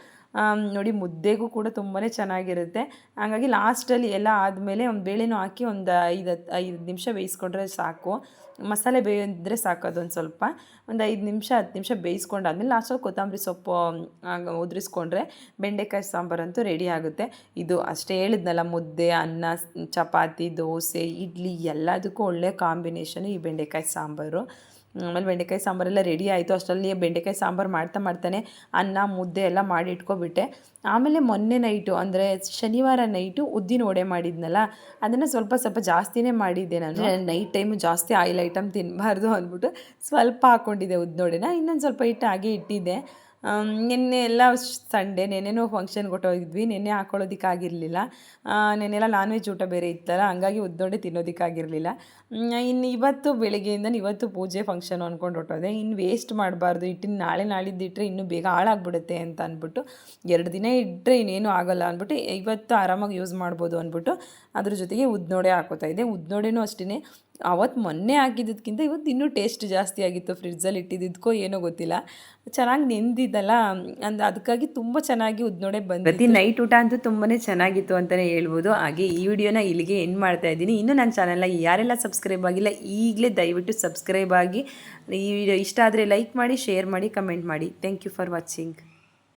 ನೋಡಿ ಮುದ್ದೆಗೂ ಕೂಡ ತುಂಬಾ ಚೆನ್ನಾಗಿರುತ್ತೆ. ಹಾಗಾಗಿ ಲಾಸ್ಟಲ್ಲಿ ಎಲ್ಲ ಆದಮೇಲೆ ಒಂದು ಬೇಳೆನೂ ಹಾಕಿ ಒಂದು ಐದು ಹತ್ತು ಐದು ನಿಮಿಷ ಬೇಯಿಸ್ಕೊಂಡ್ರೆ ಸಾಕು. ಮಸಾಲೆ ಬೇಯಿದ್ರೆ ಸಾಕು ಅದೊಂದು ಸ್ವಲ್ಪ. ಒಂದು ಐದು ನಿಮಿಷ, ಹತ್ತು ನಿಮಿಷ ಬೇಯಿಸ್ಕೊಂಡಾದ್ಮೇಲೆ ಲಾಸ್ಟಲ್ಲಿ ಕೊತ್ತಂಬರಿ ಸೊಪ್ಪು ಉದುರಿಸ್ಕೊಂಡ್ರೆ ಬೆಂಡೆಕಾಯಿ ಸಾಂಬಾರಂತೂ ರೆಡಿ ಆಗುತ್ತೆ. ಇದು ಅಷ್ಟೇ ಹೇಳಿದ್ನಲ್ಲ, ಮುದ್ದೆ, ಅನ್ನ, ಚಪಾತಿ, ದೋಸೆ, ಇಡ್ಲಿ ಎಲ್ಲದಕ್ಕೂ ಒಳ್ಳೆ ಕಾಂಬಿನೇಷನು ಈ ಬೆಂಡೆಕಾಯಿ ಸಾಂಬಾರು. ಆಮೇಲೆ ಬೆಂಡೆಕಾಯಿ ಸಾಂಬಾರೆಲ್ಲ ರೆಡಿ ಆಯಿತು. ಅಷ್ಟರಲ್ಲಿ ಬೆಂಡೆಕಾಯಿ ಸಾಂಬಾರು ಮಾಡ್ತಾ ಮಾಡ್ತಾನೆ ಅನ್ನ, ಮುದ್ದೆ ಎಲ್ಲ ಮಾಡಿ ಇಟ್ಕೊಬಿಟ್ಟೆ. ಆಮೇಲೆ ಮೊನ್ನೆ ನೈಟು ಅಂದರೆ ಶನಿವಾರ ನೈಟು ಉದ್ದಿನ ವಡೆ ಮಾಡಿದ್ನಲ್ಲ, ಅದನ್ನು ಸ್ವಲ್ಪ ಸ್ವಲ್ಪ ಜಾಸ್ತಿನೇ ಮಾಡಿದ್ದೆ ನಾನು. ನೈಟ್ ಟೈಮು ಜಾಸ್ತಿ ಆಯಿಲ್ ಐಟಮ್ ತಿನ್ನಬಾರ್ದು ಅಂದ್ಬಿಟ್ಟು ಸ್ವಲ್ಪ ಹಾಕ್ಕೊಂಡಿದ್ದೆ ಉದ್ದಿನೋಡೆನ ಇನ್ನೊಂದು ಸ್ವಲ್ಪ ಹಿಟ್ಟು ಹಾಗೆ ಇಟ್ಟಿದ್ದೆ. ನಿನ್ನೆ ಎಲ್ಲ ಸಂಡೇ ನೆನ್ನೆನೂ ಫಂಕ್ಷನ್ಗೆ ಹೊಟ್ಟೋಗಿದ್ವಿ ನೆನ್ನೆ ಹಾಕೊಳ್ಳೋದಕ್ಕಾಗಿರಲಿಲ್ಲ. ನೆನ್ನೆಲ್ಲ ನಾನ್ ವೆಜ್ ಊಟ ಬೇರೆ ಇತ್ತಲ್ಲ, ಹಂಗಾಗಿ ಉದ್ದೋಡೆ ತಿನ್ನೋದಕ್ಕಾಗಿರಲಿಲ್ಲ. ಇನ್ನು ಇವತ್ತು ಬೆಳಗ್ಗೆಯಿಂದ ಇವತ್ತು ಪೂಜೆ ಫಂಕ್ಷನ್ ಅಂದ್ಕೊಂಡು ಹೊಟ್ಟೋದೆ ಇನ್ನು ವೇಸ್ಟ್ ಮಾಡಬಾರ್ದು. ಇಟ್ಟಿನ ನಾಳೆ ನಾಳಿದ್ದು ಇಟ್ಟರೆ ಇನ್ನೂ ಬೇಗ ಹಾಳಾಗ್ಬಿಡುತ್ತೆ ಅಂತ ಅಂದ್ಬಿಟ್ಟು, ಎರಡು ದಿನ ಇಟ್ಟರೆ ಇನ್ನೇನು ಆಗೋಲ್ಲ ಅಂದ್ಬಿಟ್ಟು, ಇವತ್ತು ಆರಾಮಾಗಿ ಯೂಸ್ ಮಾಡ್ಬೋದು ಅಂದ್ಬಿಟ್ಟು, ಅದ್ರ ಜೊತೆಗೆ ಉದ್ದೋಡೆ ಹಾಕೋತಾ ಇದೆ ಉದ್ದೋಡೆನೂ ಅಷ್ಟೇ ಅವತ್ತು ಮೊನ್ನೆ ಹಾಕಿದ್ದಕ್ಕಿಂತ ಇವತ್ತು ಇನ್ನೂ ಟೇಸ್ಟ್ ಜಾಸ್ತಿ ಆಗಿತ್ತು ಫ್ರಿಡ್ಜಲ್ಲಿ ಇಟ್ಟಿದ್ದಕ್ಕೋ ಏನೋ ಗೊತ್ತಿಲ್ಲ. ಚೆನ್ನಾಗಿ ನೆಂದಿದ್ದಲ್ಲ. ಅಂದ ಅದಕ್ಕಾಗಿ ತುಂಬ ಚೆನ್ನಾಗಿ ಉದ್ನೋಡೆ ಬಂದು ಪ್ರತಿ ನೈಟ್ ಊಟ ಅಂತೂ ತುಂಬಾ ಚೆನ್ನಾಗಿತ್ತು ಅಂತಲೇ ಹೇಳ್ಬೋದು. ಹಾಗೆ ಈ ವಿಡಿಯೋನ ಇಲ್ಲಿಗೆ ಎಂಡ್ ಮಾಡ್ತಾ ಇದ್ದೀನಿ. ಇನ್ನೂ ನನ್ನ ಚಾನಲ್ನ ಯಾರೆಲ್ಲ ಸಬ್ಸ್ಕ್ರೈಬ್ ಆಗಿಲ್ಲ, ಈಗಲೇ ದಯವಿಟ್ಟು ಸಬ್ಸ್ಕ್ರೈಬ್ ಆಗಿ. ಈ ವಿಡಿಯೋ ಇಷ್ಟ ಆದರೆ ಲೈಕ್ ಮಾಡಿ ಶೇರ್ ಮಾಡಿ ಕಮೆಂಟ್ ಮಾಡಿ. Thank you for watching